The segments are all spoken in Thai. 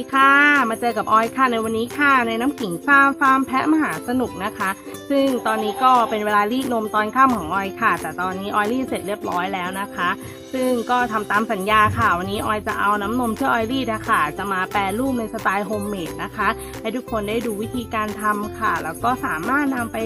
วัสดีค่ะ มาเจอกับออยค่ะในวันนี้ค่ะ ในน้ำขิงฟาร์มฟาร์มแพะมหาสนุกนะคะ ซึ่งตอนนี้ก็เป็นเวลารีดนมตอนค่ำของออยค่ะ แต่ตอนนี้ออยรีดเสร็จเรียบร้อยแล้วนะคะ ซึ่งก็ทำตามสัญญาค่ะ วันนี้ออยจะเอาน้ำนมที่ออยรีดนะคะจะมาแปรรูปในสไตล์โฮมเมดนะคะ ให้ทุกคนได้ดูวิธีการทำค่ะ แล้วก็สามารถนำไป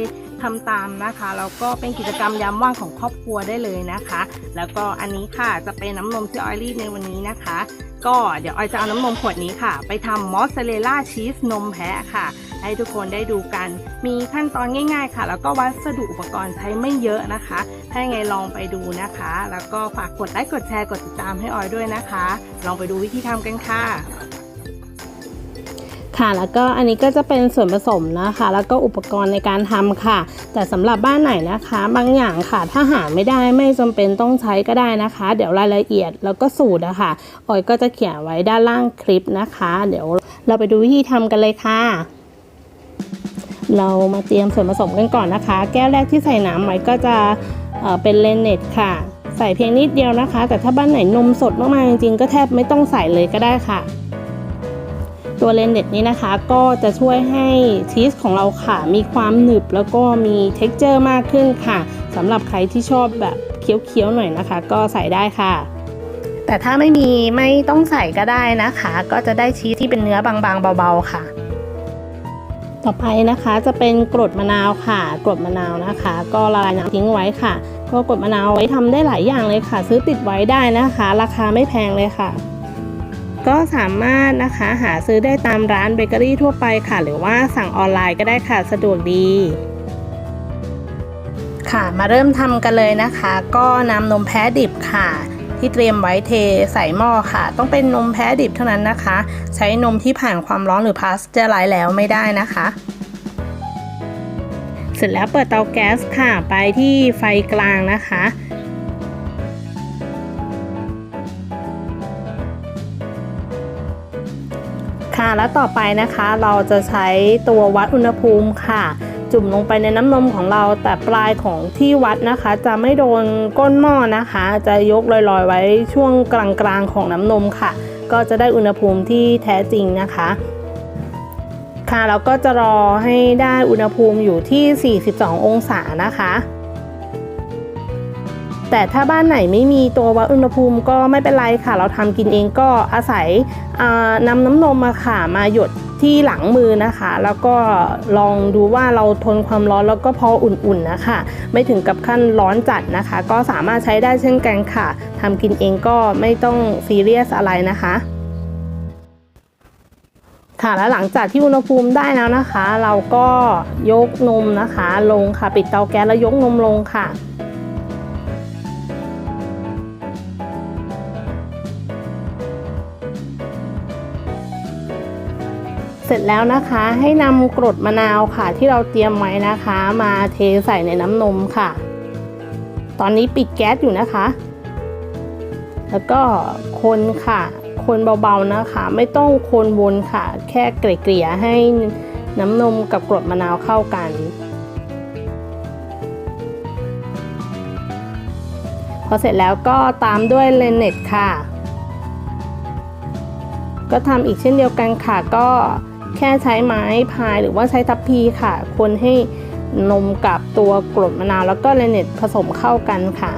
ทำตามนะคะ แล้วก็เป็นกิจกรรมยามว่างของครอบครัวได้เลยนะคะ แล้วก็อันนี้ค่ะจะเป็นน้ำนมที่ออยรีดในวันนี้นะคะ ก็เดี๋ยวออยจะเอาน้ำนมขวดนี้ค่ะ ไปทำมอสซาเรลล่าชีสนมแพะค่ะ ให้ทุกคนได้ดูกัน มีขั้นตอนง่าย ๆ ค่ะ แล้วก็วัสดุอุปกรณ์ใช้ไม่เยอะนะคะ ถ้าไงลองไปดูนะคะ แล้วก็ฝากกดไลค์กดแชร์กดติดตามให้ออยด้วยนะคะ ลองไปดูวิธีทำกันค่ะค่ะแล้วก็อันนี้ก็จะเป็นส่วนผสมนะคะ แล้วก็อุปกรณ์ในการทำค่ะ แต่สำหรับบ้านไหนนะคะ บางอย่างค่ะ ถ้าหาไม่ได้ไม่จำเป็นต้องใช้ก็ได้นะคะ เดี๋ยวรายละเอียดแล้วก็สูตรอะค่ะออยก็จะเขียนไว้ด้านล่างคลิปนะคะ เดี๋ยวเราไปดูวิธีทำกันเลยค่ะ เรามาเตรียมส่วนผสมกันก่อนนะคะ แก้วแรกที่ใส่น้ำไว้ก็จะเเป็นเลนเนตค่ะ ใส่เพียงนิดเดียวนะคะ แต่ถ้าบ้านไหนนมสดมากๆจริงๆก็แทบไม่ต้องใส่เลยก็ได้ค่ะ ตัวเลนเนตนี้นะคะก็จะช่วยให้ชีสของเราค่ะ มีความหนึบแล้วก็มี t e x t อร์มากขึ้นค่ะสำหรับใครที่ชอบแบบเคี้ยวๆหน่อยนะคะ ก็ใส่ได้ค่ะ แต่ถ้าไม่มีไม่ต้องใส่ก็ได้นะคะ ก็จะได้ชีสที่เป็นเนื้อบางๆเบาๆค่ะ ต่อไปนะคะจะเป็นกรดมะนาวค่ะ กรดมะนาวนะคะ ก็ละลายน้ำทิ้งไว้ค่ะ ก็กรดมะนาวไว้ทำได้หลายอย่างเลยค่ะ ซื้อติดไว้ได้นะคะ ราคาไม่แพงเลยค่ะ ก็สามารถนะคะหาซื้อได้ตามร้านเบเกอรี่ทั่วไปค่ะ หรือว่าสั่งออนไลน์ก็ได้ค่ะสะดวกดีค่ะมาเริ่มทำกันเลยนะคะ ก็นำนมแพะดิบค่ะ ที่เตรียมไว้เทใส่หม้อค่ะ ต้องเป็นนมแพะดิบเท่านั้นนะคะ ใช้นมที่ผ่านความร้อนหรือพาสเจอร์ไลซ์แล้วไม่ได้นะคะ เสร็จแล้วเปิดเตาแก๊สค่ะ ไปที่ไฟกลางนะคะค่ะ แล้วต่อไปนะคะเราจะใช้ตัววัดอุณหภูมิค่ะ จุ่มลงไปในน้ำนมของเราแต่ปลายของที่วัดนะคะ จะไม่โดนก้นหม้อนะคะ จะยกลอยๆ ไว้ช่วงกลางๆของน้ำนมค่ะ ก็จะได้อุณหภูมิที่แท้จริงนะคะ ค่ะแล้วก็จะรอให้ได้อุณหภูมิอยู่ที่ 42 องศานะคะแต่ถ้าบ้านไหนไม่มีตัววัดอุณหภูมิก็ไม่เป็นไรค่ะ เราทำกินเองก็อาศัยอ่านำน้ำนมมาค่ะมาหยด ที่หลังมือนะคะ แล้วก็ลองดูว่าเราทนความร้อนแล้วก็พออุ่นๆนะคะ ไม่ถึงกับขั้นร้อนจัดนะคะ ก็สามารถใช้ได้เช่นกันค่ะทำกินเองก็ไม่ต้องซีเรียสอะไรนะคะค่ะแล้วหลังจากที่อุณหภูมิได้แล้วนะคะ เราก็ยกนมนะคะ ลงค่ะ ปิดเตาแก๊สแล้วยกนมลงค่ะ เสร็จแล้วนะคะให้นำกรดมะนาวค่ะ ที่เราเตรียมไว้นะคะ มาเทใส่ในน้ำนมค่ะ ตอนนี้ปิดแก๊สอยู่นะคะ แล้วก็คนค่ะ คนเบาๆนะคะ ไม่ต้องคนวนค่ะ แค่เกลี่ยๆให้น้ำนมกับกรดมะนาวเข้ากัน พอเสร็จแล้วก็ตามด้วยเลนเน็ตค่ะ ก็ทำอีกเช่นเดียวกันค่ะก็ แค่ใช้ไม้พายหรือว่าใช้ทัพพีค่ะ คนให้นมกับตัวกรดมะนาวแล้วก็เลนเน็ตผสมเข้ากันค่ะ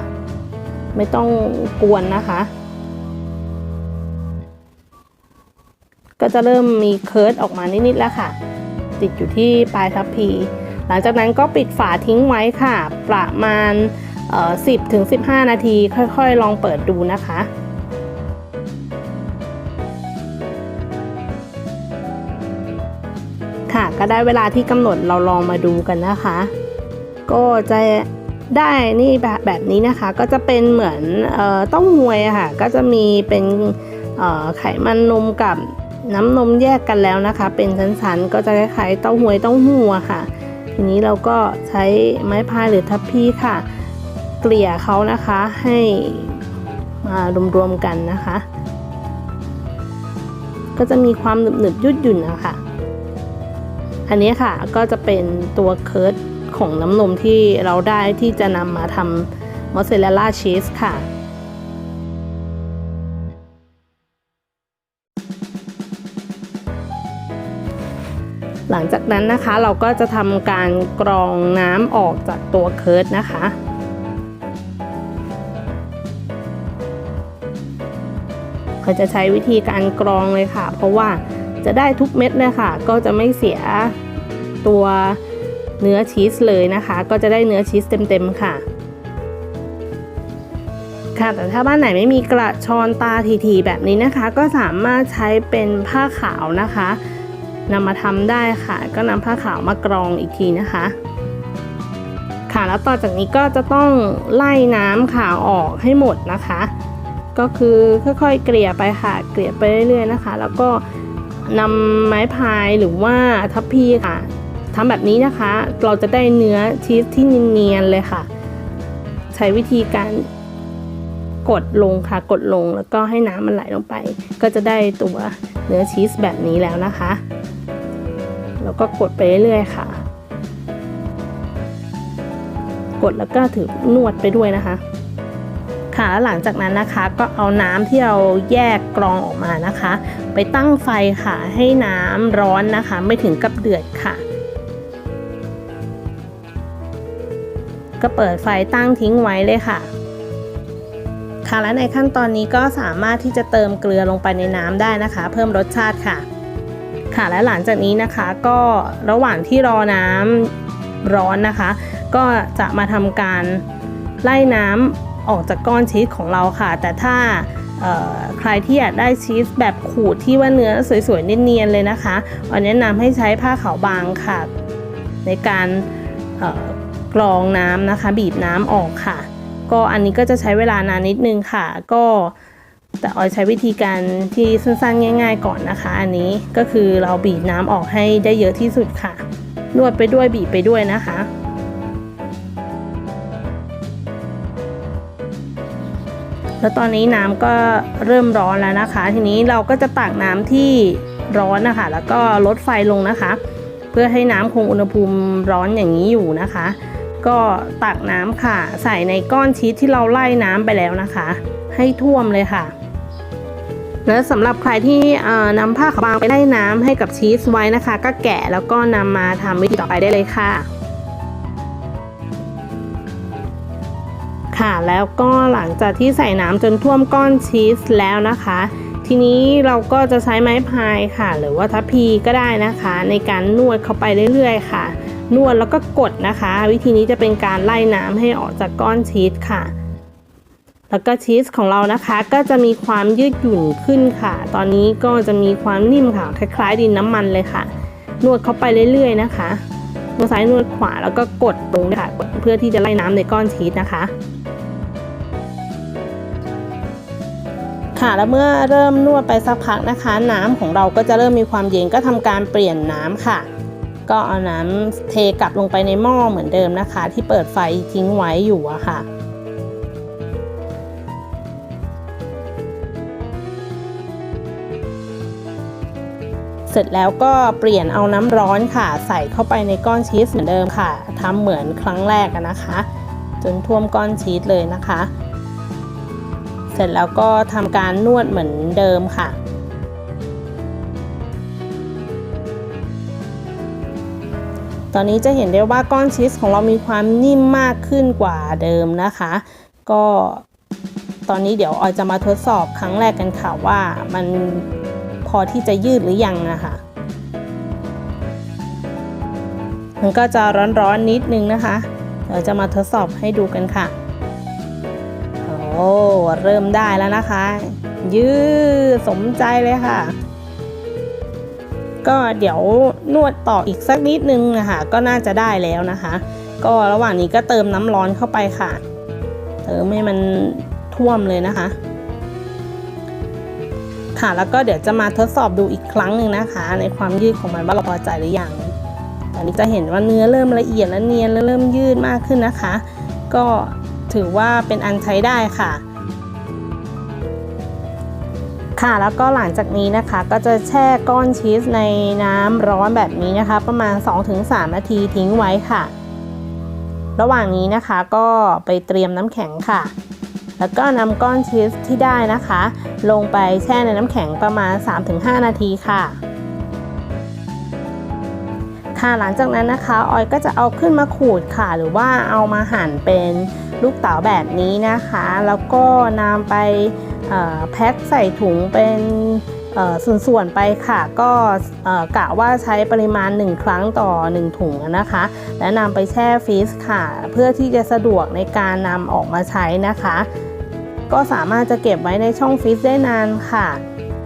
ไม่ต้องกวนนะคะ ก็จะเริ่มมีเคิร์ดออกมานิดๆแล้วค่ะ ติดอยู่ที่ปลายทัพพี หลังจากนั้นก็ปิดฝาทิ้งไว้ค่ะ ประมาณ 10-15 นาที ค่อยๆ ลองเปิดดูนะคะ ค่ะ ก็ได้เวลาที่กำหนดเราลองมาดูกันนะคะ ก็จะได้นี่แบบแบบนี้นะคะก็จะเป็นเหมือนเอ่อต้าหวยอะค่ะ ก็จะมีเป็นเอ่อไขมันนมกับน้ำนมแยกกันแล้วนะคะ เป็นชั้นๆ ก็จะคล้ายๆเต้าหวยเต้าหู้ค่ะ ทีนี้เราก็ใช้ไม้พายหรือทัพพีค่ะ เกลี่ยเขานะคะให้มารวมๆกันนะคะ ก็จะมีความหนึบๆยุดหยุ่นนะคะ อันนี้ค่ะก็จะเป็นตัวเคิร์ดของน้ำนมที่เราได้ที่จะนำมาทำมอสซาเรลล่าชีสค่ะหลังจากนั้นนะคะเราก็จะทำการกรองน้ำออกจากตัวเคิร์ดนะคะก็จะใช้วิธีการกรองเลยค่ะ เพราะว่า จะได้ทุกเม็ดเลยค่ะ ก็จะไม่เสียตัวเนื้อชีสเลยนะคะ ก็จะได้เนื้อชีสเต็มๆค่ะ ค่ะ แต่ถ้าบ้านไหนไม่มีกระชอนตาทีๆแบบนี้นะคะ ก็สามารถใช้เป็นผ้าขาวนะคะนำมาทำได้ค่ะ ก็นำผ้าขาวมากรองอีกทีนะคะค่ะแล้วต่อจากนี้ก็จะต้องไล่น้ำขาวออกให้หมดนะคะ ก็คือค่อยๆเกลี่ยไปค่ะ เกลี่ยไปเรื่อยๆนะคะ แล้วก็ นำไม้พายหรือว่าทัพพีค่ะทำแบบนี้นะคะ เราจะได้เนื้อชีสที่เนียนๆเลยค่ะ ใช้วิธีการกดลงค่ะกดลงแล้วก็ให้น้ำมันไหลลงไป ก็จะได้ตัวเนื้อชีสแบบนี้แล้วนะคะ แล้วก็กดไปเรื่อยๆค่ะ กดแล้วก็ถือนวดไปด้วยนะคะ ค่ะแล้วหลังจากนั้นนะคะก็เอาน้ำที่เราแยกกรองออกมานะคะ ไปตั้งไฟค่ะ ให้น้ำร้อนนะคะ ไม่ถึงกับเดือดค่ะ ก็เปิดไฟตั้งทิ้งไว้เลยค่ะ ค่ะและในขั้นตอนนี้ก็สามารถที่จะเติมเกลือลงไปในน้ำได้นะคะ เพิ่มรสชาติค่ะ ค่ะและหลังจากนี้นะคะก็ระหว่างที่รอน้ำร้อนนะคะ ก็จะมาทำการไล่น้ำออกจากก้อนชีสของเราค่ะ แต่ถ้า ใครที่อยากได้ชีสแบบขูดที่ว่าเนื้อสวยๆเนียนๆเลยนะคะอันแนะนำให้ใช้ผ้าขาวบางค่ะ ในการกรองน้ำนะคะ บีบน้ำออกค่ะ ก็อันนี้ก็จะใช้เวลานานนิดนึงค่ะ ก็แต่ออยใช้วิธีการที่สั้นๆง่าย ๆ ก่อนนะคะ อันนี้ก็คือเราบีบน้ำออกให้ได้เยอะที่สุดค่ะนวดไปด้วยบีบไปด้วยนะคะ แล้วตอนนี้น้ำก็เริ่มร้อนแล้วนะคะ ทีนี้เราก็จะตักน้ำที่ร้อนนะคะ แล้วก็ลดไฟลงนะคะ เพื่อให้น้ำคงอุณหภูมิร้อนอย่างนี้อยู่นะคะ ก็ตักน้ำค่ะ ใส่ในก้อนชีสที่เราไล่น้ำไปแล้วนะคะ ให้ท่วมเลยค่ะ และสำหรับใครที่นำผ้าขาวบางไปไล่น้ำให้กับชีสไว้นะคะ ก็แกะแล้วก็นำมาทำวิธีต่อไปได้เลยค่ะ ค่ะ แล้วก็หลังจากที่ใส่น้ำจนท่วมก้อนชีสแล้วนะคะ ทีนี้เราก็จะใช้ไม้พายค่ะ หรือว่าทัพพีก็ได้นะคะ ในการนวดเข้าไปเรื่อยๆ ค่ะ นวดแล้วก็กดนะคะ วิธีนี้จะเป็นการไล่น้ำให้ออกจากก้อนชีสค่ะแล้วก็ชีสของเรานะคะก็จะมีความยืดหยุ่นขึ้นค่ะ ตอนนี้ก็จะมีความนิ่มค่ะ คล้ายๆ ดินน้ำมันเลยค่ะ นวดเข้าไปเรื่อยๆนะคะนวดซ้ายนวดขวาแล้วก็กดลงค่ะ เพื่อที่จะไล่น้ำในก้อนชีสนะคะ ค่ะแล้วเมื่อเริ่มนวดไปสักพักนะคะ น้ำของเราก็จะเริ่มมีความเย็นก็ทำการเปลี่ยนน้ำค่ะ ก็เอาน้ำเทกลับลงไปในหม้อเหมือนเดิมนะคะ ที่เปิดไฟทิ้งไว้อยู่อะค่ะเสร็จแล้วก็เปลี่ยนเอาน้ำร้อนค่ะ ใส่เข้าไปในก้อนชีสเหมือนเดิมค่ะทำเหมือนครั้งแรกนะคะ จนท่วมก้อนชีสเลยนะคะ เสร็จแล้วก็ทำการนวดเหมือนเดิมค่ะตอนนี้จะเห็นได้ว่าก้อนชีสของเรามีความนิ่มมากขึ้นกว่าเดิมนะคะ ก็ตอนนี้เดี๋ยวออยจะมาทดสอบครั้งแรกกันค่ะว่ามันพอที่จะยืดหรือยังนะคะ มันก็จะร้อนๆนิดนึงนะคะ เดี๋ยวจะมาทดสอบให้ดูกันค่ะ อ้ เริ่มได้แล้วนะคะ ยืดสมใจเลยค่ะ ก็เดี๋ยวนวดต่ออีกสักนิดนึงนะคะก็น่าจะได้แล้วนะคะ ก็ระหว่างนี้ก็เติมน้ำร้อนเข้าไปค่ะ เติมให้มันท่วมเลยนะคะ ค่ะแล้วก็เดี๋ยวจะมาทดสอบดูอีกครั้งหนึ่งนะคะ ในความยืดของมันว่าเราพอใจหรือยังตอนนี้จะเห็นว่าเนื้อเริ่มละเอียดและเนียนและเริ่มยืดมากขึ้นนะคะ ก็ ถือว่าเป็นอันใช้ได้ค่ะ ค่ะแล้วก็หลังจากนี้นะคะ ก็จะแช่ก้อนชีสในน้ำร้อนแบบนี้นะคะ ประมาณ 2-3 นาทีทิ้งไว้ค่ะ ระหว่างนี้นะคะก็ไปเตรียมน้ำแข็งค่ะ แล้วก็นำก้อนชีสที่ได้นะคะ ลงไปแช่ในน้ำแข็งประมาณ 3-5 นาทีค่ะค่ะหลังจากนั้นนะคะออยก็จะเอาขึ้นมาขูดค่ะ หรือว่าเอามาหั่นเป็น ลูกเต๋าแบบนี้นะคะ แล้วก็นำไปแพ็คใส่ถุงเป็นส่วนๆไปค่ะ ก็กะว่าใช้ปริมาณ 1 ครั้งต่อ 1 ถุงนะคะ และนำไปแช่ฟรีซค่ะ เพื่อที่จะสะดวกในการนำออกมาใช้นะคะ ก็สามารถจะเก็บไว้ในช่องฟรีซได้นานค่ะ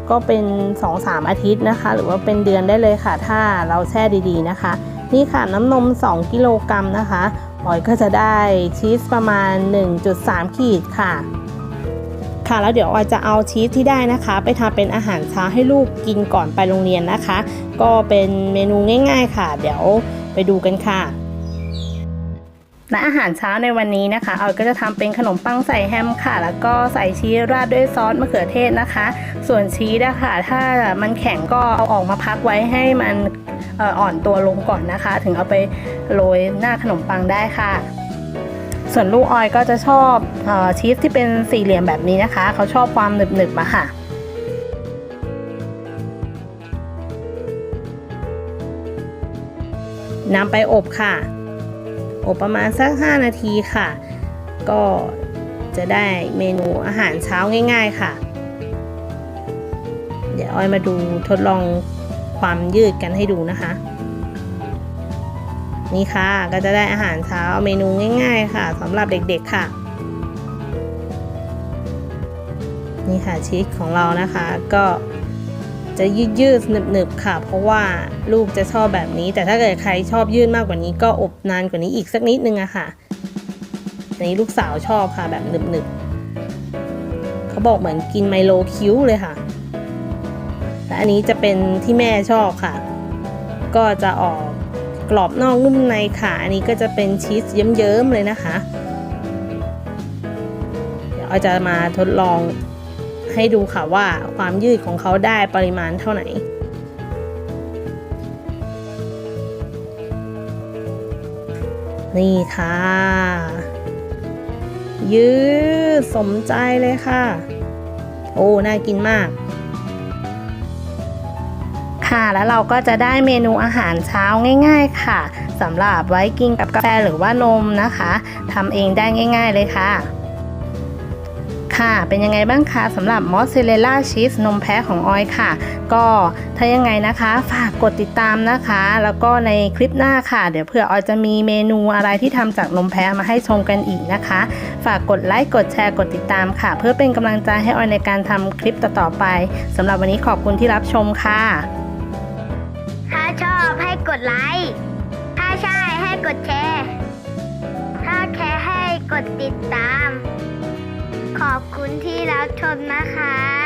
ก็เป็น 2-3 อาทิตย์นะคะ หรือว่าเป็นเดือนได้เลยค่ะ ถ้าเราแช่ดีๆนะคะ นี่ค่ะน้ำนม 2 กิโลกรัมนะคะ ออยก็จะได้ชีสประมาณ 1.3 ขีดค่ะ ค่ะแล้วเดี๋ยวออยจะเอาชีสที่ได้นะคะ ไปทำเป็นอาหารเช้าให้ลูกกินก่อนไปโรงเรียนนะคะ ก็เป็นเมนูง่าย ๆ ค่ะ เดี๋ยวไปดูกันค่ะ และอาหารเช้าในวันนี้นะคะออยก็จะทำเป็นขนมปังใส่แฮมค่ะ แล้วก็ใส่ชีสราดด้วยซอสมะเขือเทศนะคะ ส่วนชีสนะคะถ้ามันแข็งก็เอาออกมาพักไว้ให้มันอ่ออ่อนตัวลงก่อนนะคะ ถึงเอาไปโรยหน้าขนมปังได้ค่ะส่วนลูกออยก็จะชอบออชีสที่เป็นสี่เหลี่ยมแบบนี้นะคะ เขาชอบความหนึบๆอะค่ะ นำไปอบค่ะ อบประมาณสัก 5 นาทีค่ะ ก็จะได้เมนูอาหารเช้าง่าย ๆค่ะ เดี๋ยวออยมาดูทดลองความยืดกันให้ดูนะคะ นี่ค่ะก็จะได้อาหารเช้าเมนูง่าย ๆ ค่ะสำหรับเด็กๆค่ะ นี่ค่ะชีสของเรานะคะก็ จะยืดยืดๆหนึบๆค่ะ เพราะว่าลูกจะชอบแบบนี้ แต่ถ้าเกิดใครชอบยืดมากกว่านี้ก็อบนานกว่านี้อีกสักนิดนึงอะค่ะอันนี้ลูกสาวชอบค่ะแบบหนึบๆเขาบอกเหมือนกินไมโลคิ้วเลยค่ะและอันนี้จะเป็นที่แม่ชอบค่ะ ก็จะออกกรอบนอกนุ่มในค่ะ อันนี้ก็จะเป็นชีสเยิ้มๆเลยนะคะ เดี๋ยวเราจะมาทดลอง ให้ดูค่ะว่าความยืดของเขาได้ปริมาณเท่าไหร่นี่ค่ะ ยืดสมใจเลยค่ะ โอ้ น่ากินมาก ค่ะแล้วเราก็จะได้เมนูอาหารเช้าง่ายๆค่ะสำหรับไว้กินกับกาแฟหรือว่านมนะคะทำเองได้ง่าย ๆเลยค่ะ ค่ะเป็นยังไงบ้างคะสำหรับมอสซาเรลล่าชีสนมแพะของออยค่ะ ก็ถ้ายังไงนะคะ ฝากกดติดตามนะคะ แล้วก็ในคลิปหน้าค่ะ เดี๋ยวเผื่อออยจะมีเมนูอะไรที่ทำจากนมแพะมาให้ชมกันอีกนะคะ ฝากกดไลค์กดแชร์กดติดตามค่ะ เพื่อเป็นกำลังใจให้ออยในการทำคลิปต่อๆไปสำหรับวันนี้ขอบคุณที่รับชมค่ะ ถ้าชอบให้กดไลค์ ถ้าใช่ให้กดแชร์ ถ้าแค่ให้กดติดตาม ขอบคุณที่รับชมนะคะ